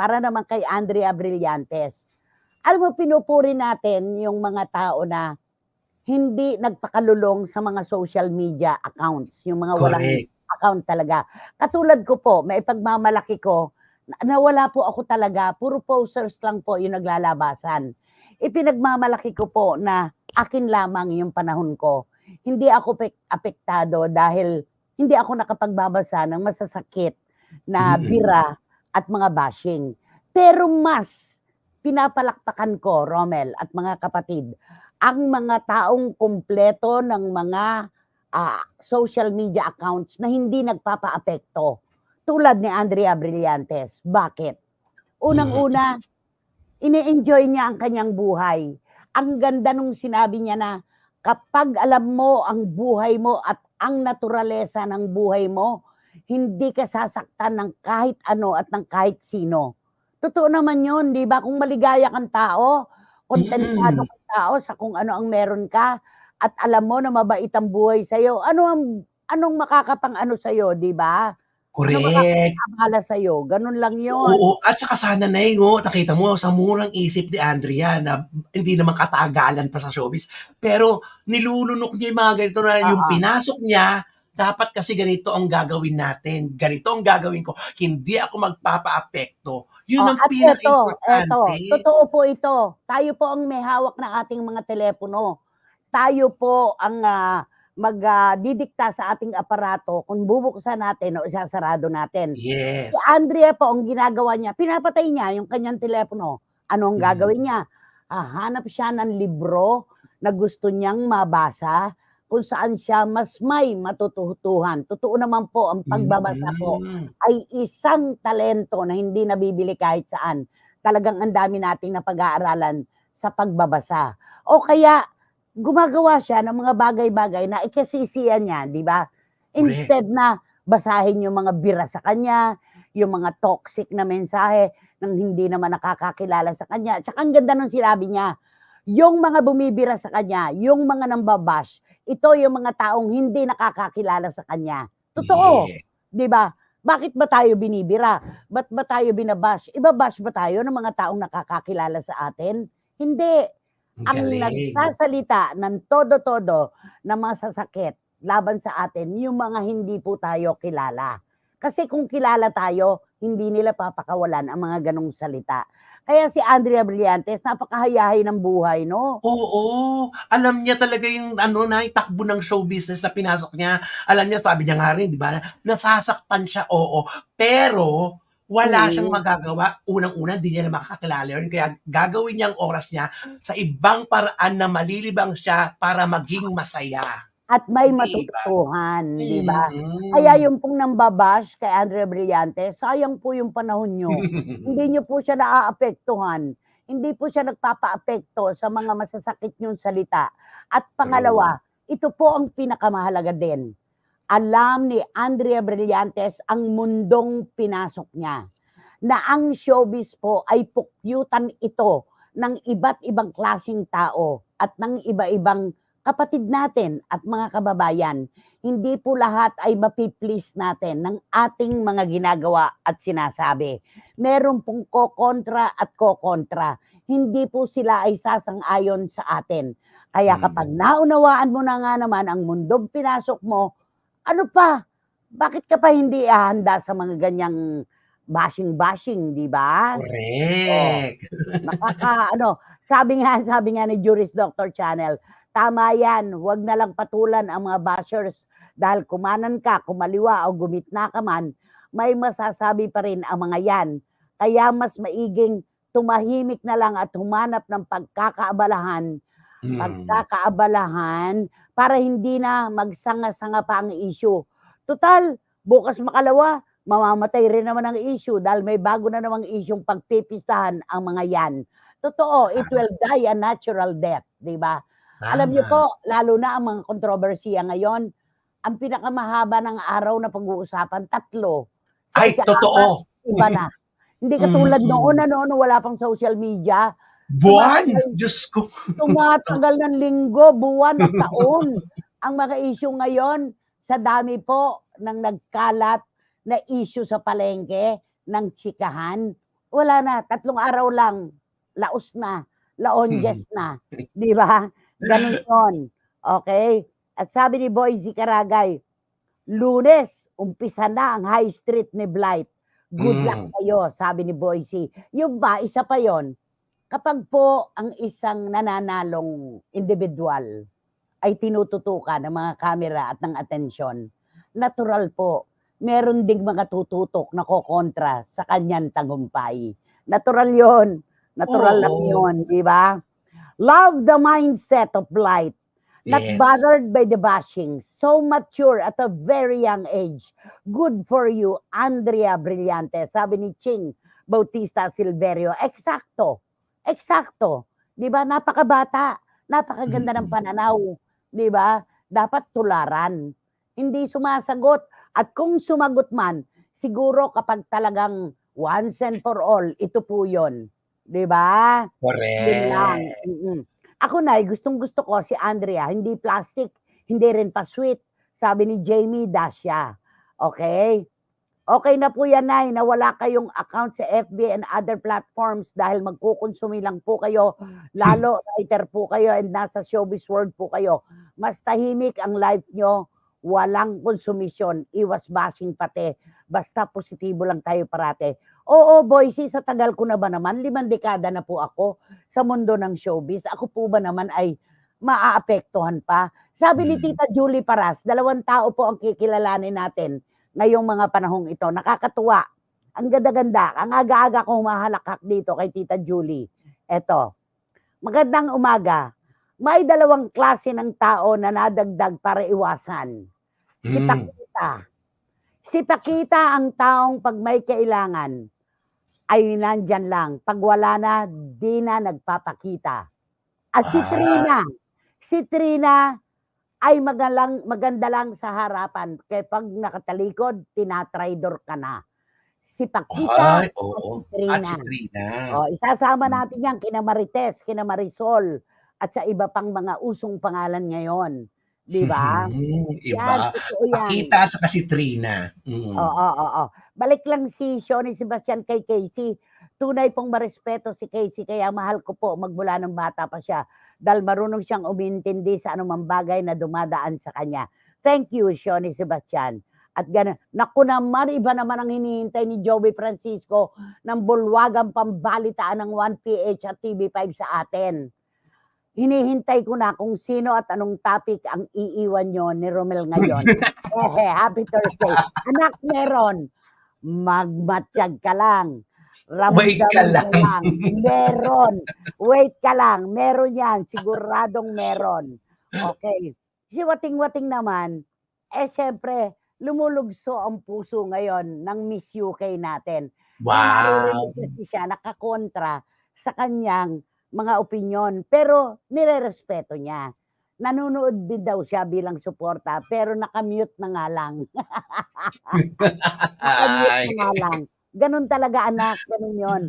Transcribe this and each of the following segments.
para naman kay Andrea Brillantes. Alam mo, pinupuri natin yung mga tao na hindi nagpakalulong sa mga social media accounts, yung mga walang Correct. account talaga. Katulad ko po, may pagmamalaki ko, na- nawala po ako talaga, puro posters lang po yung naglalabasan. Ipinagmamalaki ko po na akin lamang yung panahon ko. Hindi ako pek- apektado dahil hindi ako nakapagbabasa ng masasakit na bira at mga bashing. Pero mas pinapalakpakan ko, Romel at mga kapatid, ang mga taong kumpleto ng mga ah, social media accounts na hindi nagpapaapekto. Tulad ni Andrea Brillantes. Bakit? Unang-una, ini-enjoy niya ang kanyang buhay. Ang ganda nung sinabi niya na kapag alam mo ang buhay mo at ang naturalesa ng buhay mo, hindi ka sasaktan ng kahit ano at ng kahit sino. Totoo naman yun, di ba? Kung maligaya kang tao, kontentado Mm. kang tao sa kung ano ang meron ka, at alam mo na mabait ang buhay sa'yo, ano ang, anong makakapang ano sa'yo, di ba? Ano Correct. makakabala sa'yo? Ganun lang yun. Oo, at saka sana na oh, nakita mo sa murang isip ni Andrea na hindi naman katagalan pa sa showbiz, pero nilulunok niya yung mga ganito na yung Oo. pinasok niya, dapat kasi ganito ang gagawin natin. Ganito ang gagawin ko. Hindi ako magpapaapekto. Yun Oh, ang pinaka-importante. totoo po ito. Tayo po ang may hawak ng ating mga telepono. Tayo po ang ah, magdidikta sa ating aparato kung bubuksan natin o isasarado natin. Yes. Si Andrea po, ang ginagawa niya, pinapatay niya yung kanyang telepono. Ano ang Mm. gagawin niya? Hahanap siya ng libro na gusto niyang mabasa kung saan siya mas may matututuhan. Totoo naman po, ang pagbabasa po Mm. ay isang talento na hindi nabibili kahit saan. Talagang ang dami nating napag-aaralan sa pagbabasa. O kaya, gumagawa siya ng mga bagay-bagay na ikasisiyan niya, di ba? Instead na basahin yung mga bira sa kanya, yung mga toxic na mensahe ng hindi naman nakakakilala sa kanya. Tsaka ang ganda nung sinabi niya, yung mga bumibira sa kanya, yung mga nambabash, ito yung mga taong hindi nakakakilala sa kanya. Totoo. Yeah. 'di ba? Bakit ba tayo binibira? Ba't ba tayo binabash? Ibabash ba tayo ng mga taong nakakakilala sa atin? Hindi. Ang galing. nagsasalita ng todo-todo na masasakit laban sa atin, yung mga hindi po tayo kilala. Kasi kung kilala tayo, hindi nila papakawalan ang mga ganong salita. Kaya si Andrea Brillantes, napakahayahay ng buhay, no? Oo, alam niya talaga yung ano na yung takbo ng show business na pinasok niya. Alam niya, sabi niya nga rin, di ba, nasasaktan siya, oo. Pero, wala Mm. siyang magagawa. Unang-una, hindi niya na makakakilala yun. Kaya gagawin niya ang oras niya sa ibang paraan na malilibang siya para maging masaya. At may Di ba? matutuhan, di ba? Mm. Kaya yung pong nambabash kay Andrea Brillante, sayang po yung panahon nyo. Hindi nyo po siya naaapektuhan. Hindi po siya nagpapaapekto sa mga masasakit nyong salita. At pangalawa, ito po ang pinakamahalaga din. Alam ni Andrea Brillantes ang mundong pinasok niya. Na ang showbiz po ay pukyutan ito ng iba't ibang klasing tao at ng iba-ibang kapatid natin at mga kababayan hindi po lahat ay mapiplease natin ng ating mga ginagawa at sinasabi. Meron pong kokontra at kokontra. Hindi po sila ay sasang-ayon sa atin. Kaya Mm. kapag naunawaan mo na nga naman ang mundong pinasok mo, ano pa? Bakit ka pa hindi ahanda sa mga ganyang bashing-bashing, di ba? Correct. Nakaka, ano, sabi nga, sabi nga ni Juris Doctor Channel, tama yan, wag na lang patulan ang mga bashers dahil kumanan ka, kumaliwa o gumitna ka man, may masasabi pa rin ang mga yan. Kaya mas maiging tumahimik na lang at humanap ng pagkakaabalahan, Mm. pagkakaabalahan para hindi na magsanga-sanga pa ang issue. Total, bukas makalawa, mamamatay rin naman ang issue dahil may bago na namang isyong pagpipistahan ang mga yan. Totoo, it will die a natural death, di ba? Alam niyo Tama. po, lalo na ang mga kontrobersiya ngayon, ang pinakamahaba ng araw na pag-uusapan, tatlo. Sa Ay, totoo. Iba na. Hindi katulad Mm. noon, ano, no, wala pang social media. Buwan! Diyos ko. Tumatagal ng linggo, buwan at taon. Ang mga issue ngayon, sa dami po ng nagkalat na issue sa palengke ng tsikahan, wala na, tatlong araw lang, laos na, laonjes na, 'di ba? Gano'n 'yon, okey? At sabi ni Boyzy Caragay, Lunes, umpisa na ang High Street ni Blight. Good luck Hmm. kayo, sabi ni Boyzy. Yung ba, isa pa 'yon, kapag po ang isang nananalong indibidwal ay tinututukan ng mga kamera at ng atensyon, natural po, meron ding mga tututok na kokontra sa kanyang tagumpay. Natural 'yon, natural lang Oo. 'yon, 'di ba? Love the mindset of Blight. Not Yes. bothered by the bashing. So mature at a very young age. Good for you, Andrea Brillante. Sabi ni Ching Bautista Silverio. Eksakto. Eksakto. 'Di ba? Napakabata. Napakaganda ng pananaw. 'Di ba? Dapat tularan. Hindi sumasagot. At kung sumagot man, siguro kapag talagang once and for all, ito po 'yon. 'Di ba? Yun lang. Correct. Mm. Ako, Nay, gustong-gusto ko si Andrea, hindi plastic, hindi rin pa-sweet. Sabi ni Jamie Dasha. Okey? Okey na po 'yan, Nay, na wala kayong account sa FB and other platforms dahil magkukonsumi lang po kayo, lalo writer po kayo and nasa showbiz world po kayo. Mas tahimik ang life niyo, walang konsumisyon, iwas bashing pati, basta positibo lang tayo parati. Oo, Boysie, sa tagal ko na ba naman, limang dekada na po ako sa mundo ng showbiz. Ako po ba naman ay maaapektuhan pa? Sabi ni Mm. Tita Julie Paras, dalawang tao po ang kikilalanin natin ngayong mga panahong ito. Nakakatuwa. Ang ganda-ganda. Ang aga-aga ko humahalakak dito kay Tita Julie. Eto, magandang umaga. May dalawang klase ng tao na nadagdag para iwasan. Si Hmm. Pakita. Si Pakita ang taong pag may kailangan ay nandyan lang. Pag wala na, di na nagpapakita. At si Ah. Trina, si Trina ay magalang, maganda lang sa harapan. Kaya pag nakatalikod, tinatraidor ka na. Si Pakita Ay, at si. Trina. At si Trina. Oh, isasama Hmm. natin yan kina Marites, kina Marisol, at sa iba pang mga usong pangalan ngayon. 'Di ba? Hmm, Yan, iba. yan. Pakita at saka si Trina. Mm. Oo, oo. Balik lang si Shoni Sebastian kay Casey. Tunay pong marespeto si Casey kaya mahal ko po magmula ng bata pa siya dahil marunong siyang umintindi sa anumang bagay na dumadaan sa kanya. Thank you, Shoni Sebastian. At gana, naku naman, iba naman ang hinihintay ni Joey Francisco ng bulwagang pambalitaan ng 1PH at TV5 sa atin. Hinihintay ko na kung sino at anong topic ang iiwan nyo ni Romel ngayon. Ehe, happy Thursday. Anak, meron. Magmatsyag ka lang. Wait ka Ramdaman mo lang. Meron. Wait ka lang. Meron yan. Siguradong meron. Okay. Si Wating-Wating naman, eh syempre, lumulugso ang puso ngayon ng Miss UK natin. Wow. Kasi siya nakakontra sa kanyang mga opinyon. Pero nirerespeto niya. Nanonood din daw siya bilang suporta pero nakamute na nga lang. Nakamute na nga lang. Ganun talaga anak, ganun yon.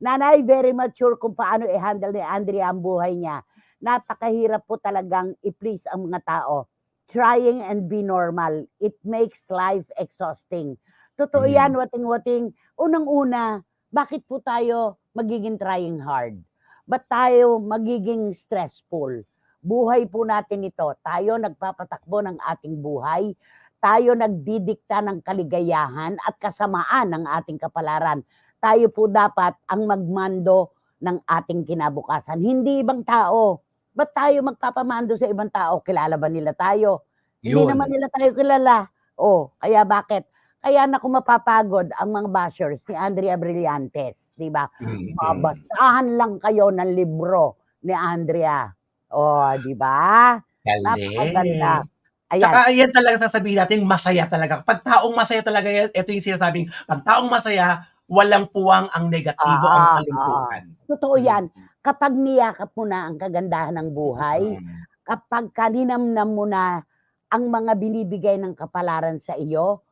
Nanay, very mature kung paano i-handle ni Andrea ang buhay niya. Napakahirap po talagang i-please ang mga tao. Trying and be normal. It makes life exhausting. Totoo Mm. yan, wating-wating. Unang-una, bakit po tayo magiging trying hard? Ba't tayo magiging stressful? Buhay po natin ito. Tayo nagpapatakbo ng ating buhay. Tayo nagdidikta ng kaligayahan at kasamaan ng ating kapalaran. Tayo po dapat ang magmando ng ating kinabukasan. Hindi ibang tao. Ba't tayo magpapamando sa ibang tao? Kilala ba nila tayo? Hindi Yun. naman nila tayo kilala. Oh, kaya bakit? Kaya na mapapagod ang mga bashers ni Andrea Brillantes, di ba? Mm, mm. Babasahan lang kayo ng libro ni Andrea. Oh, di ba? Napakaganda. Ayan. Tsaka yan talaga sasabihin natin, masaya talaga. Pag taong masaya talaga ito yung sinasabing, pag taong masaya, walang puwang ang negatibo, ang Ah, kalimpukan. Totoo yan. Kapag niyakap mo na ang kagandahan ng buhay, Mm. kapag kaninamnam mo na ang mga binibigay ng kapalaran sa iyo,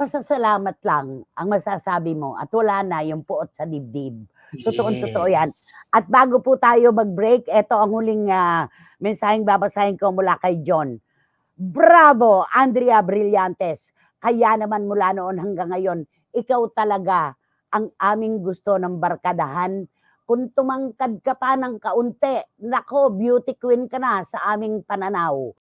pasasalamat lang ang masasabi mo at wala na yung puot sa dibdib. Totoong totoo yan. At bago po tayo mag-break, ito ang huling ah, mensaheng babasahin ko mula kay John. Bravo, Andrea Brillantes. Kaya naman mula noon hanggang ngayon, ikaw talaga ang aming gusto ng barkadahan. Kung tumangkad ka pa ng kaunti, nako, beauty queen ka na sa aming pananaw.